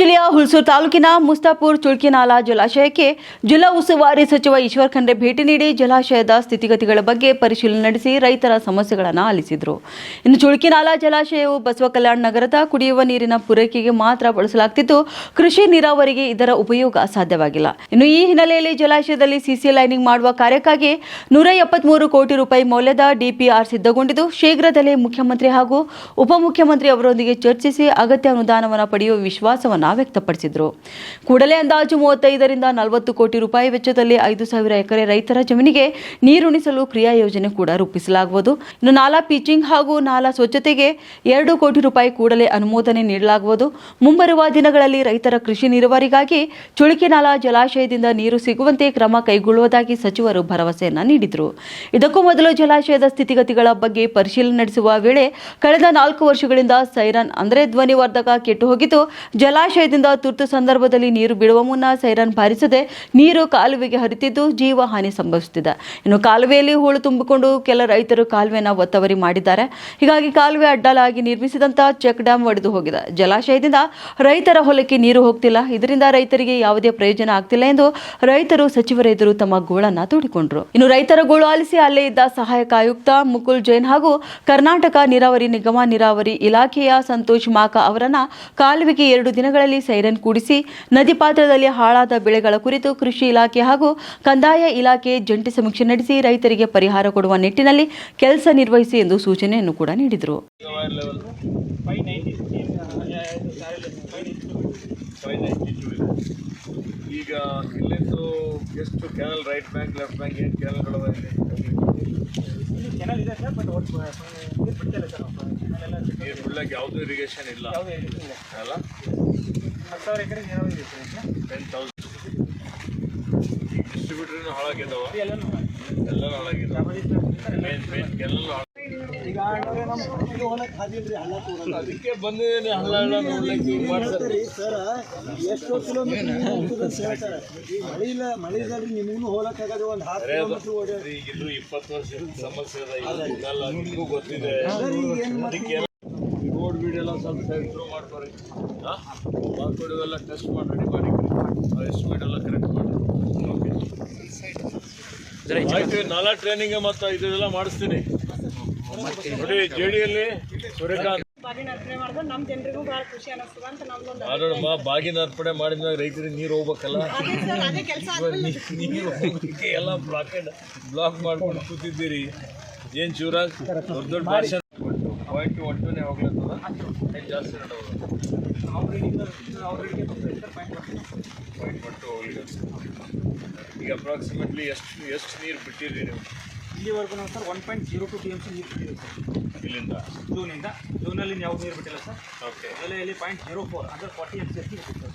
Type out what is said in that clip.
ಜಿಲ್ಲೆಯ ಹುಲ್ಸೂರು ತಾಲೂಕಿನ ಮುಸ್ತಾಪುರ್ ಚುಳ್ಕಿನಾಲ ಜಲಾಶಯಕ್ಕೆ ಜಿಲ್ಲಾ ಉಸ್ತುವಾರಿ ಸಚಿವ ಈಶ್ವರ್ ಖಂಡ್ರೆ ಭೇಟಿ ನೀಡಿ ಜಲಾಶಯದ ಸ್ಥಿತಿಗತಿಗಳ ಬಗ್ಗೆ ಪರಿಶೀಲನೆ ನಡೆಸಿ ರೈತರ ಸಮಸ್ಯೆಗಳನ್ನು ಆಲಿಸಿದರು. ಇನ್ನು ಚುಳ್ಕಿನಾಲ ಜಲಾಶಯವು ಬಸವ ಕಲ್ಯಾಣ ನಗರದ ಕುಡಿಯುವ ನೀರಿನ ಪೂರೈಕೆಗೆ ಮಾತ್ರ ಬಳಸಲಾಗ್ತಿದ್ದು ಕೃಷಿ ನೀರಾವರಿಗೆ ಇದರ ಉಪಯೋಗ ಸಾಧ್ಯವಾಗಿಲ್ಲ. ಇನ್ನು ಈ ಹಿನ್ನೆಲೆಯಲ್ಲಿ ಜಲಾಶಯದಲ್ಲಿ ಸಿಸಿ ಲೈನಿಂಗ್ ಮಾಡುವ ಕಾರ್ಯಕ್ಕಾಗಿ ನೂರ ಎಪ್ಪತ್ಮೂರು ಕೋಟಿ ರೂಪಾಯಿ ಮೌಲ್ಯದ ಡಿಪಿಆರ್ ಸಿದ್ಧಗೊಂಡಿದ್ದು, ಶೀಘ್ರದಲ್ಲೇ ಮುಖ್ಯಮಂತ್ರಿ ಹಾಗೂ ಉಪಮುಖ್ಯಮಂತ್ರಿ ಅವರೊಂದಿಗೆ ಚರ್ಚಿಸಿ ಅಗತ್ಯ ಅನುದಾನವನ್ನು ಪಡೆಯುವ ವಿಶ್ವಾಸವನ್ನ ವ್ಯಕ್ತಪಡಿಸಿದರು ಕೂಡಲೇ ಅಂದಾಜು ಮೂವತ್ತೈದರಿಂದ ನಲವತ್ತು ಕೋಟಿ ರೂಪಾಯಿ ವೆಚ್ಚದಲ್ಲಿ ಐದು ಸಾವಿರ ಎಕರೆ ರೈತರ ಜಮೀನಿಗೆ ನೀರುಣಿಸಲು ಕ್ರಿಯಾ ಯೋಜನೆ ಕೂಡ ರೂಪಿಸಲಾಗುವುದು. ಇನ್ನು ನಾಲಾ ಪೀಚಿಂಗ್ ಹಾಗೂ ನಾಲಾ ಸ್ವಚ್ಛತೆಗೆ ಎರಡು ಕೋಟಿ ರೂಪಾಯಿ ಕೂಡಲೇ ಅನುಮೋದನೆ ನೀಡಲಾಗುವುದು. ಮುಂಬರುವ ದಿನಗಳಲ್ಲಿ ರೈತರ ಕೃಷಿ ನೀರಾವರಿಗಾಗಿ ಚುಳಿಕೆನಾಲಾ ಜಲಾಶಯದಿಂದ ನೀರು ಸಿಗುವಂತೆ ಕ್ರಮ ಕೈಗೊಳ್ಳುವುದಾಗಿ ಸಚಿವರು ಭರವಸೆಯನ್ನ ನೀಡಿದರು. ಇದಕ್ಕೂ ಮೊದಲು ಜಲಾಶಯದ ಸ್ಥಿತಿಗತಿಗಳ ಬಗ್ಗೆ ಪರಿಶೀಲನೆ ನಡೆಸುವ ವೇಳೆ ಕಳೆದ ನಾಲ್ಕು ವರ್ಷಗಳಿಂದ ಸೈರನ್ ಅಂದರೆ ಧ್ವನಿವರ್ಧಕ ಕೆಟ್ಟು ಹೋಗಿದ್ದು ಜಲಾಶಯದಿಂದ ತುರ್ತು ಸಂದರ್ಭದಲ್ಲಿ ನೀರು ಬಿಡುವ ಮುನ್ನ ಸೈರನ್ ಬಾರಿಸದೆ ನೀರು ಕಾಲುವೆಗೆ ಹರಿತಿದ್ದು ಜೀವ ಹಾನಿ ಸಂಭವಿಸುತ್ತಿದೆ. ಇನ್ನು ಕಾಲುವೆಯಲ್ಲಿ ಹೂಳು ತುಂಬಿಕೊಂಡು ಕೆಲ ರೈತರು ಕಾಲುವೆಯನ್ನು ಒತ್ತವರಿ ಮಾಡಿದ್ದಾರೆ. ಹೀಗಾಗಿ ಕಾಲುವೆ ಅಡ್ಡಲಾಗಿ ನಿರ್ಮಿಸಿದಂತ ಚೆಕ್ ಡ್ಯಾಮ್ ಒಡೆದು ಹೋಗಿದೆ. ಜಲಾಶಯದಿಂದ ರೈತರ ಹೊಲಕ್ಕೆ ನೀರು ಹೋಗ್ತಿಲ್ಲ. ಇದರಿಂದ ರೈತರಿಗೆ ಯಾವುದೇ ಪ್ರಯೋಜನ ಆಗ್ತಿಲ್ಲ ಎಂದು ರೈತರು ಸಚಿವರ ಎದುರು ತಮ್ಮ ಗೋಳನ್ನ ತೋಡಿಕೊಂಡ್ರು. ಇನ್ನು ರೈತರ ಗೋಳು ಆಲಿಸಿ ಅಲ್ಲೇ ಇದ್ದ ಸಹಾಯಕ ಆಯುಕ್ತ ಮುಕುಲ್ ಜೈನ್ ಹಾಗೂ ಕರ್ನಾಟಕ ನೀರಾವರಿ ನಿಗಮ ನೀರಾವರಿ ಇಲಾಖೆಯ ಸಂತೋಷ್ ಮಾಕ ಅವರನ್ನ ಕಾಲುವೆಗೆ ಎರಡು ದಿನಗಳಲ್ಲಿ ಸೈರನ್ ಕೂಡಿಸಿ ನದಿ ಪಾತ್ರದಲ್ಲಿ ಹಾಳಾದ ಬೆಳೆಗಳ ಕುರಿತು ಕೃಷಿ ಇಲಾಖೆ ಹಾಗೂ ಕಂದಾಯ ಇಲಾಖೆ ಜಂಟಿ ಸಮೀಕ್ಷೆ ನಡೆಸಿ ರೈತರಿಗೆ ಪರಿಹಾರ ಕೊಡುವ ನಿಟ್ಟಿನಲ್ಲಿ ಕೆಲಸ ನಿರ್ವಹಿಸಿ ಎಂದು ಸೂಚನೆಯನ್ನು ಕೂಡ ನೀಡಿದರು. ಈಗ ಇಲ್ಲಿಂದು ಎಷ್ಟು canal right bank left bank ಏನು ಕ್ಯಾನಲ್ಗಳು ಇಲ್ಲಿ ಕೆನಲ್ ಇದೆ ಸರ್ ಬಟ್ ಒಟ್ಟು ನೀರು ಬಿಡ್ತಿಲ್ಲ ಸರ್ ಕೆನಲ್ ನೀರು ಬಿಡ್ಲಿಕ್ಕೆ ಯಾವುದೂ ಇರಿಗೇಷನ್ ಇಲ್ಲ. ಅಲ್ಲ? ಹತ್ತು ಸಾವಿರ ಎಕರೆ ನೀರಾವರಿ ಈಗ ಟೆನ್ ತೌಸಂಡ್ ಡಿಸ್ಟ್ರಿಬ್ಯೂಟರ್ನು ಹಾಳಾಗಿದ್ದಾವ ಎಲ್ಲನೂ ಎಲ್ಲರೂ ಹಾಳಾಗಿದ್ದಾವೆ ಮೇನ್ ಮೇನ್ ಕೆಲವು ಈಗ ಅದಕ್ಕೆ ಬಂದಿದ್ದೇನೆ ಹಳ್ಳ ಹಳ್ಳ ನೋಡ್ಲಿಕ್ಕೆ ಮಾಡ್ತಾರೆ ಸರ್ ಎಷ್ಟೋ ಕಿಲೋಮೀಟರ್ ಸರ್. ಈ ಮಳೆ ಇಲ್ಲ ಮಳೆ ನಿಮಗೂ ಹೋಗಕ್ಕಾಗದು ಒಂದು ಹತ್ತು ಕಿಲೋಮೀಟರ್ ಓಡಿ ಈಗ ಇದು ಇಪ್ಪತ್ತು ವರ್ಷದ ಸಮಸ್ಯೆ ಅದ ನಿಮಗೂ ಗೊತ್ತಿದೆ. ಅದಕ್ಕೆ ಎಲ್ಲ ಸ್ವಲ್ಪ ಇಂಪ್ರೂವ್ ಮಾಡ್ಕೊರಿ. ಹಾಂ? ಎಲ್ಲ ಟೆಸ್ಟ್ ಮಾಡಿ ರೆಡಿ ಮಾಡಿ ಎಸ್ಟಿಮೇಟ್ ಎಲ್ಲ ಕರೆಕ್ಟ್ ಮಾಡಿ ಓಕೆ ಆಯ್ತು ನಾಲಾ ಟ್ರೈನಿಂಗ್ ಮತ್ತು ಇದೆಲ್ಲ ಮಾಡಿಸ್ತೀನಿ. ನೋಡಿ ಜೆ ಡಿಯಲ್ಲಿ ಸೂರ್ಯಕಾಂತ್. ಮಾಡೋಣಮ್ಮ ಬಾಗಿನ ಅರ್ಪಣೆ ಮಾಡಿದ್ಮೇಲೆ ರೈತರಿಗೆ ನೀರು ಹೋಗ್ಬೇಕಲ್ಲ. ಸರ್ ಅದೇ ಕೆಲಸ ನೀರು ಹೋಗ್ಲಿಕ್ಕೆ ಎಲ್ಲ ಬ್ಲಾಕೆಡ್ ಬ್ಲಾಕ್ ಮಾಡ್ಕೊಂಡು ಕೂತಿದ್ದೀರಿ. ಏನು ಶಿವರಾಜ್? ದೊಡ್ಡ ದೊಡ್ಡ ಭಾಷೆ ಪಾಯಿಂಟ್ ಒಟ್ಟನೆ ಹೋಗ್ಲತ್ತದ ಏನು ಜಾಸ್ತಿ ನಡೆಯೋದು ಪಾಯಿಂಟ್ ಒಟ್ಟು ಹೋಗ್ಲಿಕ್ಕೆ ಈಗ ಅಪ್ರಾಕ್ಸಿಮೇಟ್ಲಿ ಎಷ್ಟು ಎಷ್ಟು ನೀರು ಬಿಟ್ಟಿರಿ ನೀವು? ಇಲ್ಲಿವರೆಗೂ sir one point zero two T M C ನೀರು ಬಿಟ್ಟಿದೆ ಸರ್. ಇಲ್ಲಿಂದ? ಜೂನಿಂದ. ಜೂನಲ್ಲಿ ಯಾವ ನೀರು ಬಿಟ್ಟಿಲ್ಲ ಸರ್. ಓಕೆ ಅದೇ ಇಲ್ಲಿ ಪಾಯಿಂಟ್ ಜೀರೋ ಫೋರ್ ಅಂದರೆ ಫಾರ್ಟಿ ಎಂ ಸಿ ಎಸ್ ಬಿಟ್ಟಿದೆ ಸರ್.